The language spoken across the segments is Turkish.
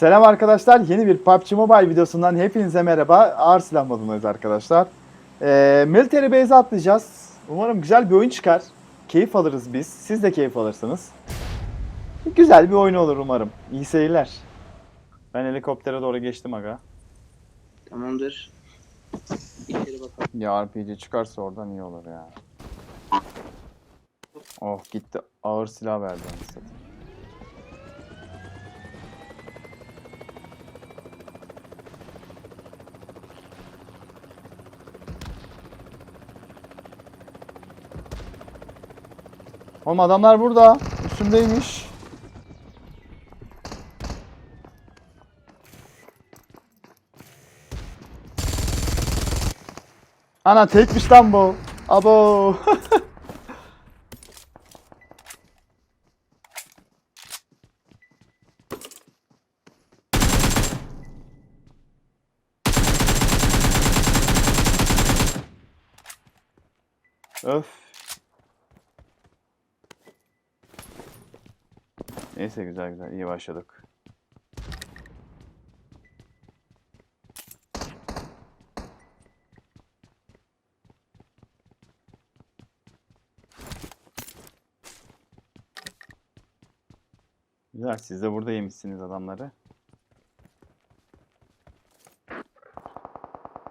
Selam arkadaşlar. Yeni bir PUBG Mobile videosundan hepinize merhaba. Ağır silah modundayız arkadaşlar. Ee, military Base'e atlayacağız. Umarım güzel bir oyun çıkar. Keyif alırız biz. Siz de keyif alırsınız. Güzel bir oyun olur umarım. İyi seyirler. Ben helikoptere doğru geçtim aga. Tamamdır. İçeri bakalım. Ya RPG çıkarsa oradan iyi olur ya. Oh gitti. Ağır silah verdi anasını Oğlum adamlar burada. Üstümdeymiş. Ana tekmiş lan bu. Abo. Öf. Neyse güzel güzel iyi başladık. Güzel siz de burada yemişsiniz adamları.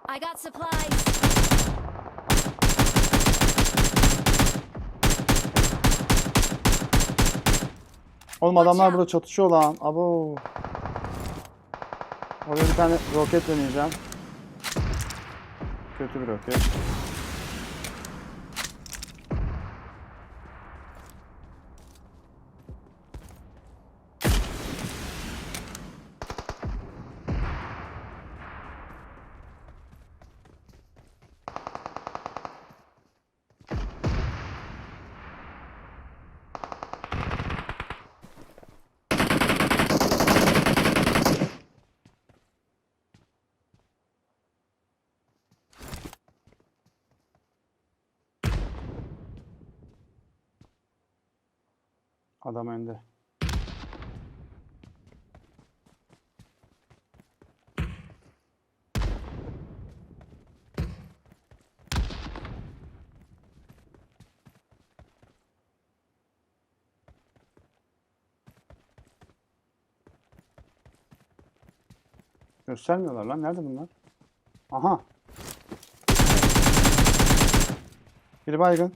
I got supplies. Oğlum adamlar burada çatışıyor lan. Abo. Oraya bir tane roket deneyeceğim. Kötü bir roket. Adam önde. Göstermiyorlar lan. Nerede bunlar? Aha. Biri baygın.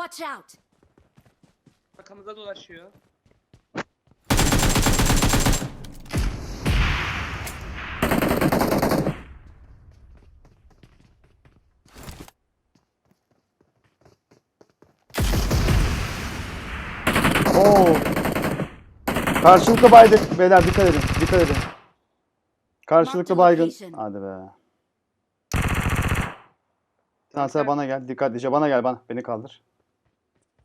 Watch out. Arkamıza dolaşıyor. Oo. Karşılıklı baydık. Beyler dikkat edin. Dikkat edin. Karşılıklı baygın. Hadi be. Tansel bana gel. Dikkatlice bana gel bana. Beni kaldır.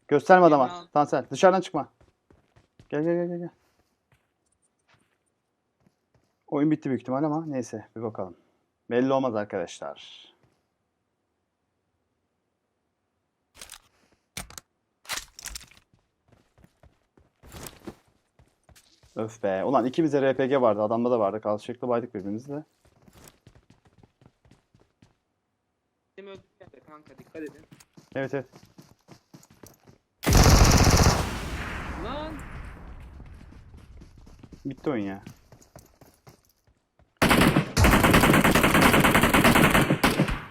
Gösterme adama. Tansel dışarıdan çıkma. Gel gel gel gel. gel. Oyun bitti büyük ihtimal ama neyse bir bakalım. Belli olmaz arkadaşlar. Öf be. Ulan ikimizde RPG vardı. Adamda da vardı. Karşılıklı baydık birbirimizi de. Kanka dikkat edin. Evet evet. Lan! Bitti oyun ya.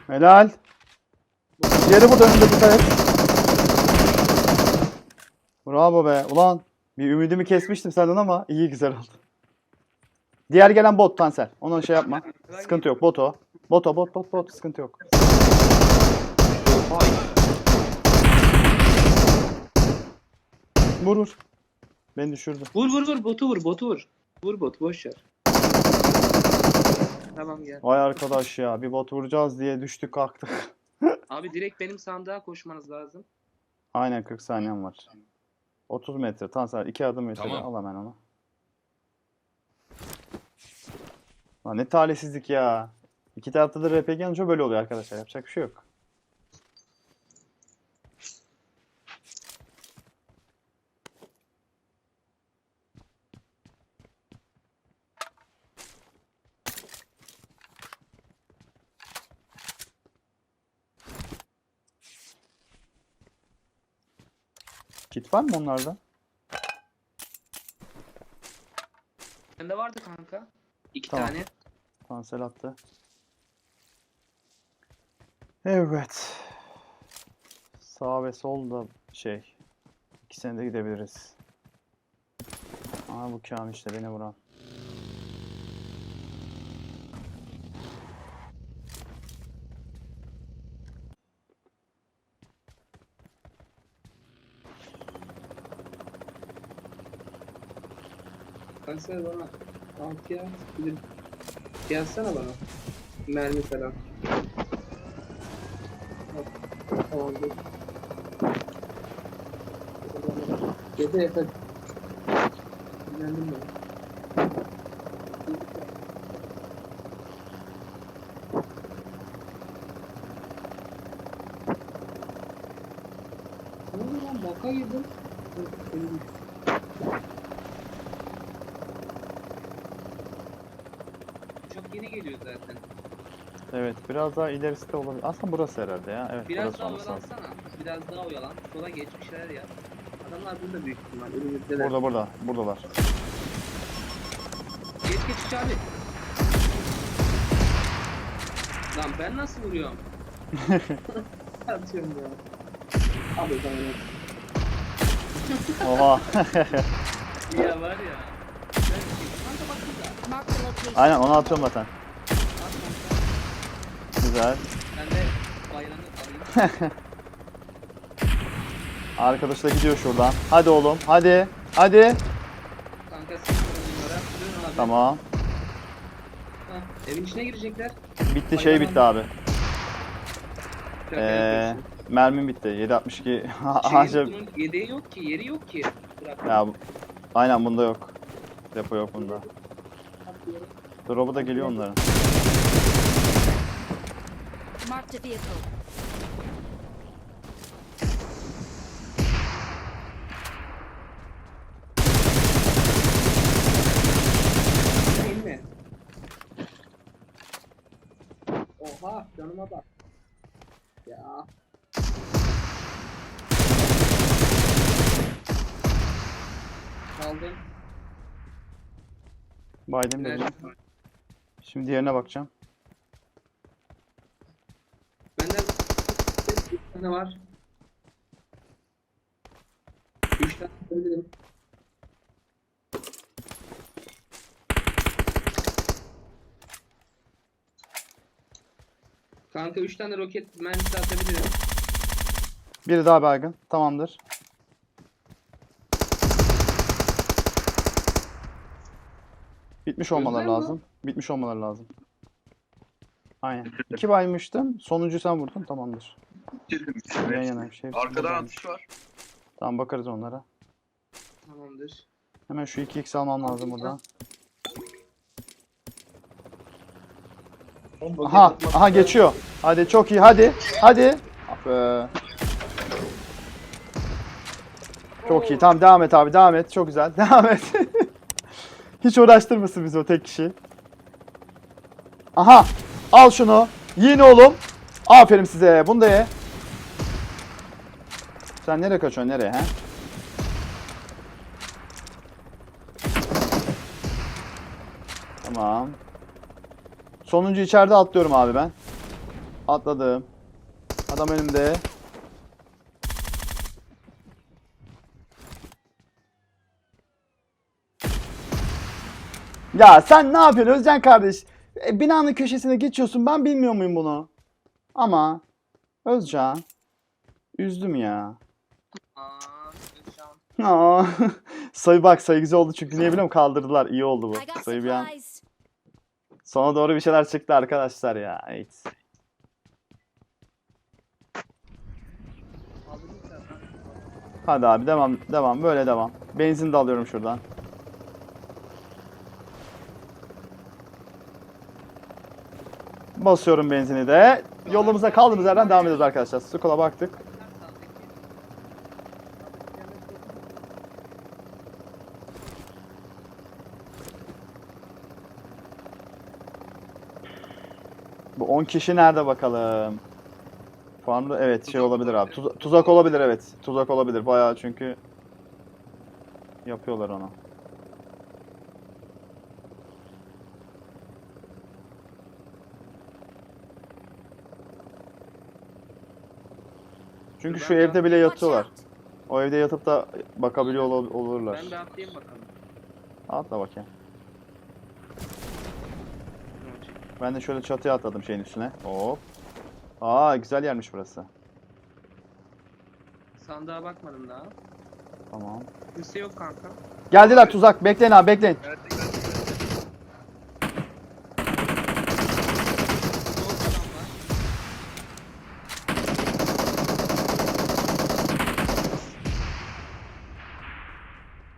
Helal. Diğeri burada önünde dikkat et. Bravo be. Ulan bir ümidimi kesmiştim senden ama iyi güzel oldu. Diğer gelen bot Tansel. Ona şey yapma. Sıkıntı yok. Bot o. Bot o. Bot bot bot. Sıkıntı yok. Vur vur. Beni düşürdü. Vur vur vur botu vur botu vur. Vur bot boş ver. Tamam gel. Vay arkadaş ya. Bir bot vuracağız diye düştük kalktık. Abi direkt benim sandığa koşmanız lazım. Aynen 40 saniyem var. 30 metre. Tamam sen 2 adım mesela Tamam. al hemen onu. Lan ne talihsizlik ya. İki tarafta da RPG alınca böyle oluyor arkadaşlar. Yapacak bir şey yok. Var mı onlarda? Bende vardı kanka. İki Tamam. tane. Kansel attı. Evet. Sağ ve sol da şey. İkisine de gidebiliriz. Aa bu Kaan işte beni vuran. Kanser bana altı ya. Bir yazsana bana. Mermi falan. Bak, Tamamdır. Yeter yeter. Dinlendim ben. Ne lan? Baka girdim. Dur, Çok yeni geliyor zaten. Evet biraz daha ilerisi de olabilir. Aslında burası herhalde ya. Evet Biraz burası daha olması lazım. oyalansana. Biraz daha oyalan. Sola geç bir şeyler yap. Adamlar burada büyük ihtimal. Önümüzdeler. Burada burada. Buradalar. Geç geç iç abi. Lan ben nasıl vuruyorum? Atıyorum ya. Abi ben Oha. Ya var ya. Aynen onu atıyorum zaten. Güzel. Ben de bayranı alayım. Arkadaş da gidiyor şuradan. Hadi oğlum. Hadi. Hadi. Kanka sen bunlara. Dön abi. Tamam. Ha, evin içine girecekler. Bitti şey bitti abi. Ee, yapıyorsun. mermim bitti. 762. Şeyin, Anca bunun yedeği yok ki, yeri yok ki. Bırak. ya bu- aynen bunda yok. Depo yok bunda. Drop'u da geliyor onların. Marked a vehicle. Değil mi? Oha canıma bak. Ya. Kaldım. Biden var. Şimdi diğerine bakacağım. Bende bir tane var. Üç tane atabilirim. Kanka üç tane roket mermisi atabilirim. Biri daha baygın. Tamamdır. Bitmiş olmaları Gözler mi? lazım. Bitmiş olmaları lazım. Aynen. İki baymıştım. Sonuncuyu sen vurdun. Tamamdır. Yan yana bir şey. Arkadan buradaymış. atış var. Tamam bakarız onlara. Tamamdır. Hemen şu 2x almam lazım burada. Aha, aha geçiyor. Hadi çok iyi, hadi. Hadi. Ah be. Çok iyi. Tamam devam et abi, devam et. Çok güzel. Devam et. Hiç uğraştırmasın bizi o tek kişi. Aha. Al şunu. Yiyin oğlum. Aferin size. Bunu da ye. Sen nereye kaçıyorsun? Nereye he? Tamam. Sonuncu içeride atlıyorum abi ben. Atladım. Adam önümde. Ya sen ne yapıyorsun Özcan kardeş? E, binanın köşesine geçiyorsun. Ben bilmiyor muyum bunu? Ama Özcan üzdüm ya. Aa, sayı bak sayı güzel oldu çünkü niye biliyor musun? Kaldırdılar. İyi oldu bu. Sayı bir an. Sona doğru bir şeyler çıktı arkadaşlar ya. Evet. Hadi abi devam devam böyle devam. Benzin de alıyorum şuradan. Basıyorum benzini de. Yolumuza kaldığımız yerden devam ediyoruz arkadaşlar. Skola baktık. Bu 10 kişi nerede bakalım? Farmda evet şey olabilir abi. Tuza- tuzak olabilir evet. Tuzak olabilir bayağı çünkü yapıyorlar onu. Çünkü şu de- evde bile yatıyorlar. O evde yatıp da bakabiliyor ol- olurlar. Ben bir atlayayım bakalım. Atla bakayım. Ben de şöyle çatıya atladım şeyin üstüne. Hop. Aa güzel yermiş burası. Sandığa bakmadım daha. Tamam. Kimse yok kanka. Geldiler tuzak. Bekleyin abi bekleyin. Nerede geldi? Soğuk adam var.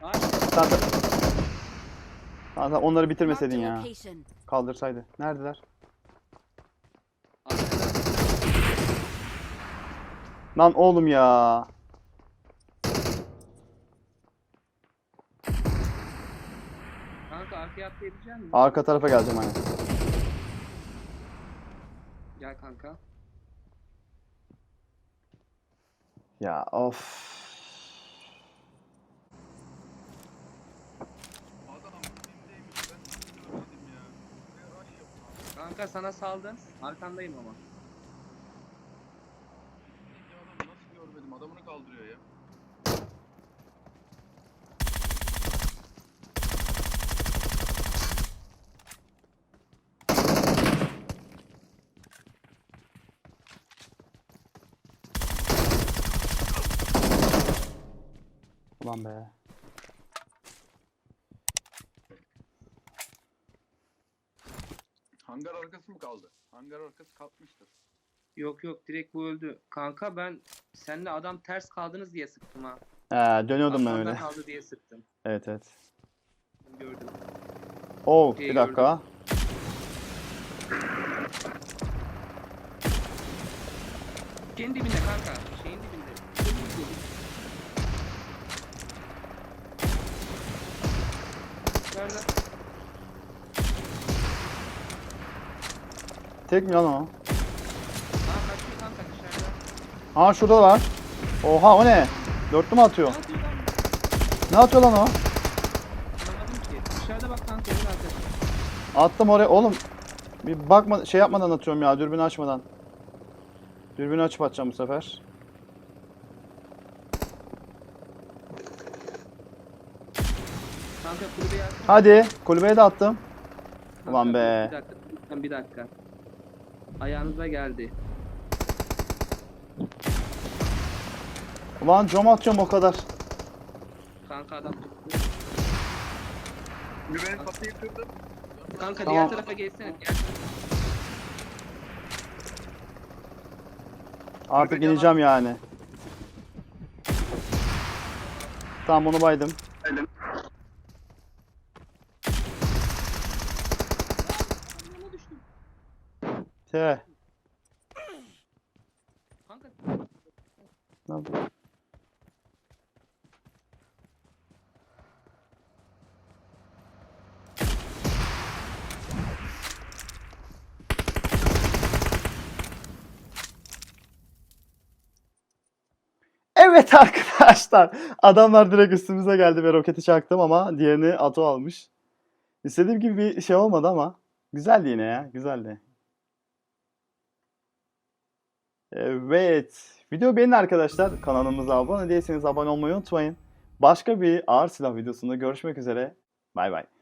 Ay, Sen de... Tamam, onları bitirmeseydin ya. Kaldırsaydı. Neredeler? Lan oğlum ya. Kanka arkaya atlayabilecek misin? Arka tarafa geleceğim hani. Gel kanka. Ya of. Adam dibimdeymiş. Ben nasıl görmedim ya? Buraya rush yapın abi. Kanka sana saldım. Arkandayım ama. Ya adam nasıl görmedim? Adamını kaldırıyor ya. Ulan be. Hangar arkası mı kaldı? Hangar arkası kalkmıştır. Yok yok direkt bu öldü. Kanka ben seninle adam ters kaldınız diye sıktım ha. He, dönüyordum ben Arkamda öyle. kaldı diye sıktım. Evet evet. Gördüm. Oh İyi bir dakika. Şeyin dibinde kanka. Şeyin dibinde. Nerede? Tek mi lan o? Aa kanka dışarıda. Şurada var. Oha o ne? Dörtlü mü atıyor? Ne yapıyor lan? Ne atıyor lan o? Anlamadım ki. Dışarıda bak kanka evin arkasında. Attım oraya. Oğlum bir bakma şey yapmadan atıyorum ya. Dürbünü açmadan. Dürbünü açıp atacağım bu sefer. Kanka kulübeye at. Hadi kulübeye de attım. Kanka, Ulan be. Bir dakika. Bir dakika. Ayağınıza geldi. Ulan cam atıyorum o kadar. Kanka adam tuttu. Güven kapıyı kırdım. Kanka Tamam. diğer tarafa geçsene. Diğer. Artık Kulübede ineceğim yani. Tamam onu baydım. Te. Kanka Lan. Evet arkadaşlar. Adamlar direkt üstümüze geldi ve roketi çaktım ama diğerini Ato almış. İstediğim gibi bir şey olmadı ama güzeldi yine ya. Güzeldi. Evet. Video beğenin arkadaşlar. Kanalımıza abone değilseniz abone olmayı unutmayın. Başka bir ağır silah videosunda görüşmek üzere. Bay bay.